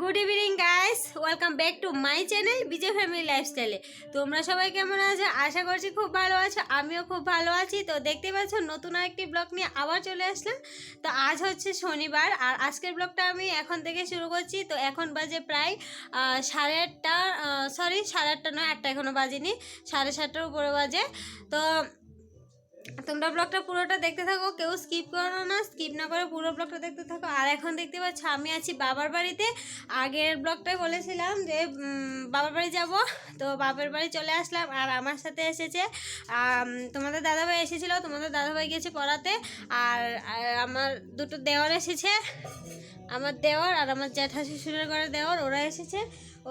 Good evening guys welcome back to my channel Bijoy family লাইফস্টাইলে তোমরা সবাই কেমন আছো? আশা করছি খুব ভালো আছো। আমিও খুব ভালো আছি। তো দেখতে পাচ্ছ, নতুন একটি ব্লগ নিয়ে আবার চলে আসলাম। তো আজ হচ্ছে শনিবার, আর আজকের ব্লগটা আমি এখন থেকে শুরু করছি। তো এখন বাজে প্রায় সাড়ে আটটা সরি সাড়ে আটটা নয়, আটটা এখনও বাজেনি। সাড়ে সাতটার উপরে বাজে। তো তোমরা ব্লগটা পুরোটা দেখতে থাকো, কেউ স্কিপ করো না স্কিপ না করে পুরো ব্লগটা দেখতে থাকো। আর এখন দেখতে পাচ্ছ, আমি আছি বাবার বাড়িতে। আগের ব্লগটায় বলেছিলাম যে বাবার বাড়ি যাব। তো বাবার বাড়ি চলে আসলাম, আর আমার সাথে এসেছে তোমাদের দাদাভাই এসেছিল, তোমাদের দাদাভাই গেছে পড়াতে। আর আমার দুটো দেওয়ার এসেছে, আমার দেওয়ার আর আমার জ্যাঠা শ্বশুরের ঘরে দেওয়ার, ওরা এসেছে,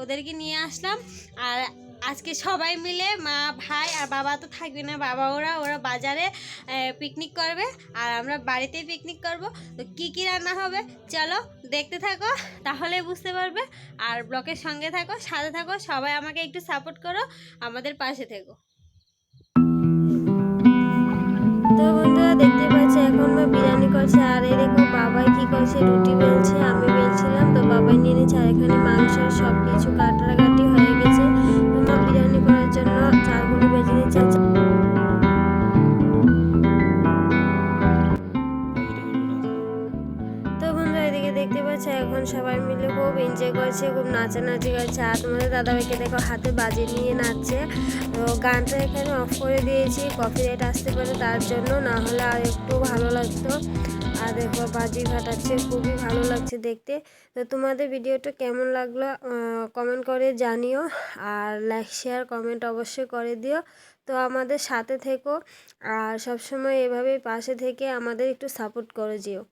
ওদেরকে নিয়ে আসলাম। আর আজকে সবাই মিলে, মা, ভাই আর বাবা তো থাকবে না, বাবা ওরা ওরা বাজারে পিকনিক করবে আর আমরা বাড়িতেই পিকনিক করব। তো কি কি রান্না হবে? চলো দেখতে থাকো, তাহলে বুঝতে পারবে। আর ব্লকের সঙ্গে থাকো, সাথে থাকো, সবাই আমাকে একটু সাপোর্ট করো, আমাদের পাশে থেকো। তো বন্ধুরা, দেখতে পাচ্ছি, এখন মা বিরিয়ানি করছে, আর এই দেখো বাবাই কি করছে, রুটি বেলছে, আমি বেলছিলাম, তো বাবাই নিয়ে নিচ্ছে আর এখানে মাংস সব কিছু কাটাকাটি দেখতে পাচ্ছ, এখন সবাই মিলে খুব এনজয় করছে, খুব নাচানাচি করছে। আর তোমাদের দাদাভাইকে দেখো, হাতে বাজি নিয়ে নাচছে। তো গানটা এখানে অফ করে দিয়েছি কফি রেট আসতে পারে তার জন্য, না হলে আর একটু ভালো লাগতো। আর দেখো, বাজি ফাটাচ্ছে, খুবই ভালো লাগছে দেখতে। তো তোমাদের ভিডিওটা কেমন লাগল কমেন্ট করে জানিও। আর লাইক শেয়ার কমেন্ট অবশ্যই করে দিও। তো আমাদের সাথে থেকো, আর সবসময় এভাবে পাশে থেকে আমাদের একটু সাপোর্ট করে যেও।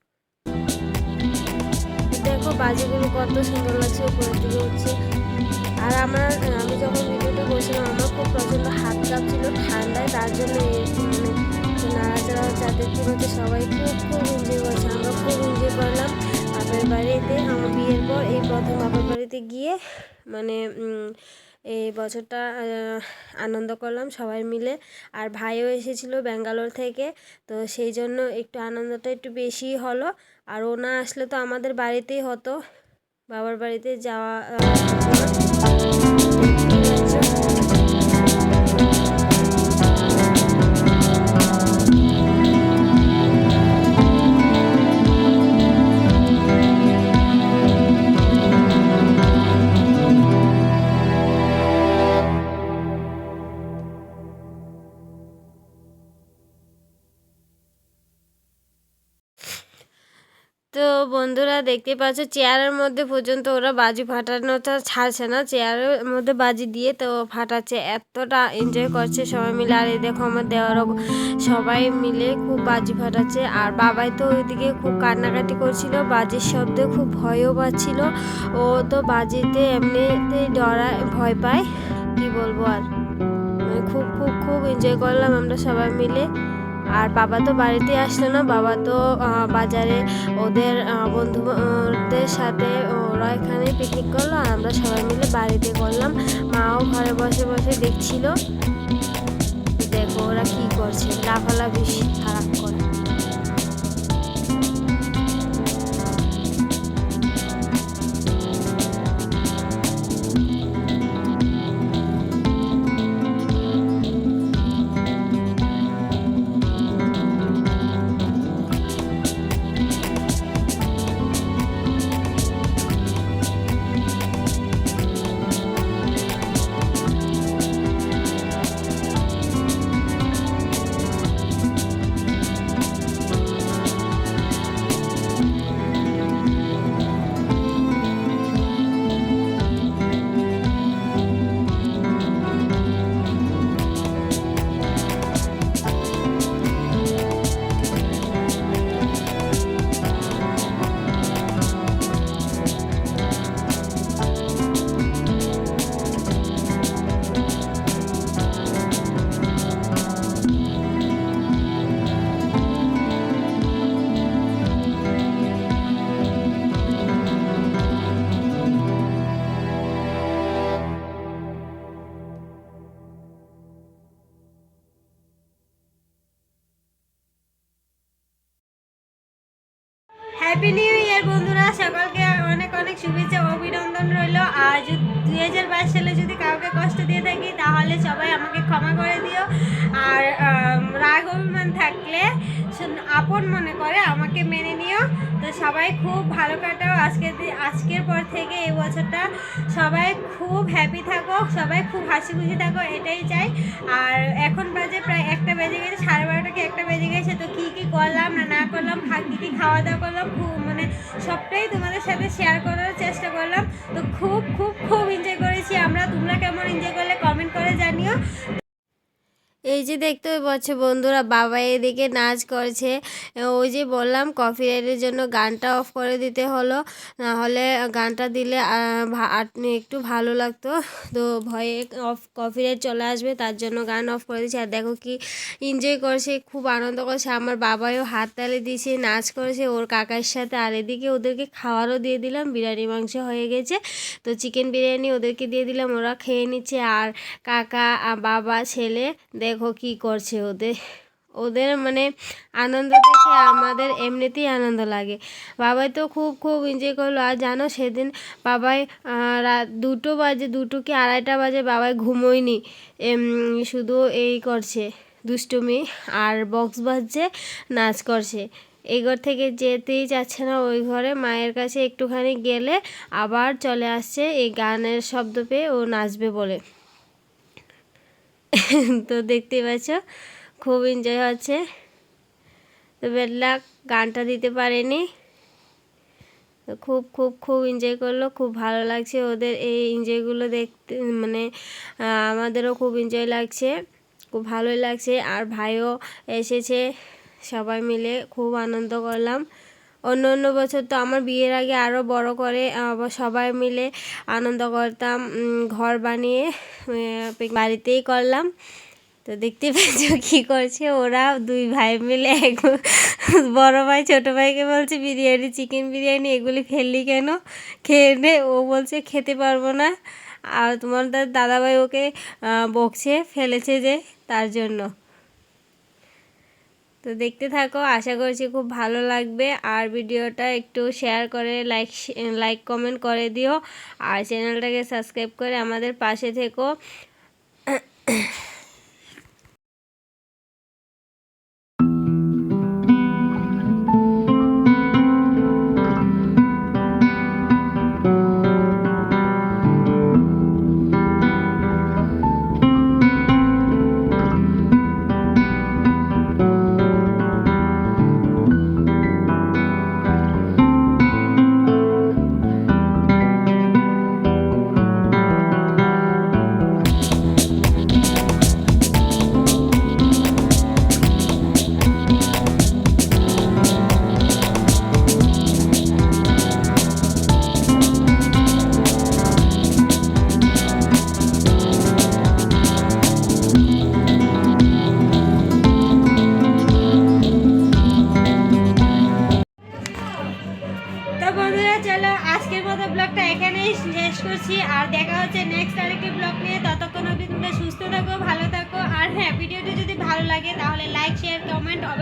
দেখো বাজিগুলো কত সুন্দর লাগছে, উপরের দিকে উঠছে আর আমার, আমি যখন ভিডিওটা করছিলাম, আমার খুব প্রচণ্ড হাত কাঁপছিল ঠান্ডায়, তার জন্য মানে নাড়াচাড়া হচ্ছে দেখতে পাচ্ছি সবাই খুব খুব এনজয় করছে। আমরা খুব এনজয় করলাম। বাপের বাড়িতে, আমার বিয়ের পর, এই প্রথম বাপের বাড়িতে গিয়ে মানে এই বছরটা আনন্দ করলাম সবাই মিলে। আর ভাইও এসেছিল ব্যাঙ্গালোর থেকে, তো সেই জন্য একটু আনন্দটা একটু বেশি হলো। আর ও না আসলে তো আমাদের বাড়িতেই হতো। বাবার বাড়িতে যাওয়া তো বন্ধুরা দেখতে পাচ্ছ, চেয়ারের মধ্যে পর্যন্ত ওরা বাজি ফাটানোটা ছাড়ছে না। চেয়ারের মধ্যে বাজি দিয়ে তো ফাটাচ্ছে, এতটা এনজয় করছে সবাই মিলে। আর এই দেখো আমার দেওয়ারও সবাই মিলে খুব বাজি ফাটাচ্ছে। আর বাবাই তো ওইদিকে খুব কান্নাকাটি করছিল, বাজির শব্দে খুব ভয়ও পাচ্ছিল। ও তো বাজিতে এমনিতেই ডরা ভয় পায়, কি বলব আর। খুব খুব খুব এনজয় করলাম আমরা সবাই মিলে। আর বাবা তো বাড়িতে আসলো না, বাবা তো বাজারে ওদের বন্ধুদের সাথে ওরা এখানে পিকনিক করল আর আমরা সবাই মিলে বাড়িতে করলাম। মাও ঘরে বসে বসে দেখছিল। দেখো ওরা কী করছে, লাফালাফি খারাপ হ্যাপি নিউ ইয়ার বন্ধুরা। সকলকে অনেক অনেক শুভেচ্ছা অভিনন্দন রইল। আর দুই হাজার বাইশ সালে যদি কাউকে কষ্ট দিয়ে থাকি, তাহলে সবাই আমাকে ক্ষমা করে দিও। আর রাগ অভিমান থাকলে আপন মনে করে আমাকে মেনে নিও। তো সবাই খুব ভালো কাটাও। আজকের আজকের পর থেকে এই বছরটা সবাই খুব হ্যাপি থাকো, সবাই খুব হাসি খুশি থাকো, এটাই চাই। আর এখন বাজে প্রায় একটা বেজে গেছে, সাড়ে বারোটা কি একটা বেজে গেছে, তো কী কী করলাম না না করলাম কী কী খাওয়া দাওয়া করলাম, খুব মানে সবটাই সাথে শেয়ার করার এই যে দেখতে পাচ্ছ বন্ধুরা, বাবা এদিকে নাচ করছে। ওই যে বললাম কফি রাইডের জন্য গানটা অফ করে দিতে হলো। না হলে গানটা দিলে একটু ভালো লাগতো। তো ভয়ে অফ কফি রাইড চলে আসবে, তার জন্য গান অফ করে দিচ্ছে আর দেখো কি এনজয় করছে, খুব আনন্দ করছে। আমার বাবাও হাত তালে দিয়েছে, নাচ করেছে, ওর কাকার সাথে। আর এদিকে ওদেরকে খাওয়ারও দিয়ে দিলাম, বিরিয়ানি মাংস হয়ে গেছে। তো চিকেন বিরিয়ানি ওদেরকে দিয়ে দিলাম, ওরা খেয়ে নিচ্ছে। আর কাকা বাবা, ছেলে, দেখো কি করছে ওদের? ওদের মানে আনন্দ দেখে আমাদের এমনিতেই আনন্দ লাগে। বাবাই তো খুব খুব এনজয় করল। আর জানো, সেদিন বাবাই রাত দুটো বাজে দুটো কি আড়াইটা বাজে বাবাই ঘুমোয়নি। শুধু এই করছে, দুষ্টুমি আর বক্স বাজছে, নাচ করছে। এই ঘর থেকে যেতেই যাচ্ছে না ওই ঘরে। মায়ের কাছে একটুখানি গেলে আবার চলে আসছে এই গানের শব্দ পেয়ে ও নাচবে বলে। তো দেখতেই পাচ্ছ, খুব এনজয় হচ্ছে। তো বেল্লা গানটা দিতে পারেনি। খুব খুব খুব এনজয় করল, খুব ভালো লাগছে ওদের এই এনজয়গুলো দেখতে মানে আমাদেরও খুব এনজয় লাগছে, খুব ভালোই লাগছে। আর ভাইও এসেছে, সবাই মিলে খুব আনন্দ করলাম। অন্য অন্য বছর তো আমার বিয়ের আগে আরও বড় করে সবাই মিলে আনন্দ করতাম ঘর বানিয়ে বাড়িতেই করলাম। তো দেখতে পাচ্ছ কী করছে ওরা, দুই ভাই মিলে এক বড় ভাই ছোটো ভাইকে বলছে, বিরিয়ানি, চিকেন বিরিয়ানি, এগুলি ফেললি কেন? খেয়ে নে। ও বলছে, খেতে পারব না। আর তোমার দাদাভাই ওকে বকছে, ফেলেছে যে, তার জন্য। তো দেখতে থাকো, আশা করছি খুব ভালো লাগবে। আর ভিডিওটা একটু শেয়ার করে লাইক লাইক কমেন্ট করে দিও। আর চ্যানেলটাকে সাবস্ক্রাইব করে আমাদের পাশে থেকো।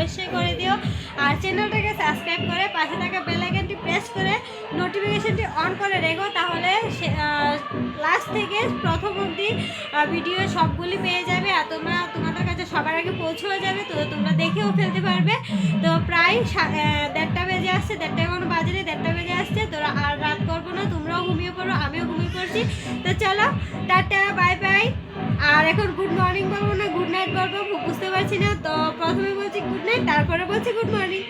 অবশ্যই করে দিও। আর চ্যানেলটাকে সাবস্ক্রাইব করে পাশে থাকা বেল আইকনটি প্রেস করে নোটিফিকেশনটি অন করে রেখো, তাহলে লাস্ট থেকে প্রথম অবধি ভিডিও সবগুলি পেয়ে যাবে। আর তোমরা, তোমাদের কাছে সবার আগে পৌঁছেও যাবে, তো তোমরা দেখেও ফেলতে পারবে। তো প্রায় দেড়টা বেজে আসছে, দেড়টা এখনও বাজে দেড়টা বেজে আসছে। তো আর রাত করব না, তোমরাও ঘুমিয়ে পড়ো, আমিও ঘুমিয়ে পড়ছি। তো চলো, টাটা বাই বাই আর এখন গুড মর্নিং বলব না গুড নাইট বলব বুঝতে পারছি না। তো প্রথমে বলছি গুড নাইট তারপরে বলছি গুড মর্নিং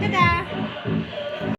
টাটা।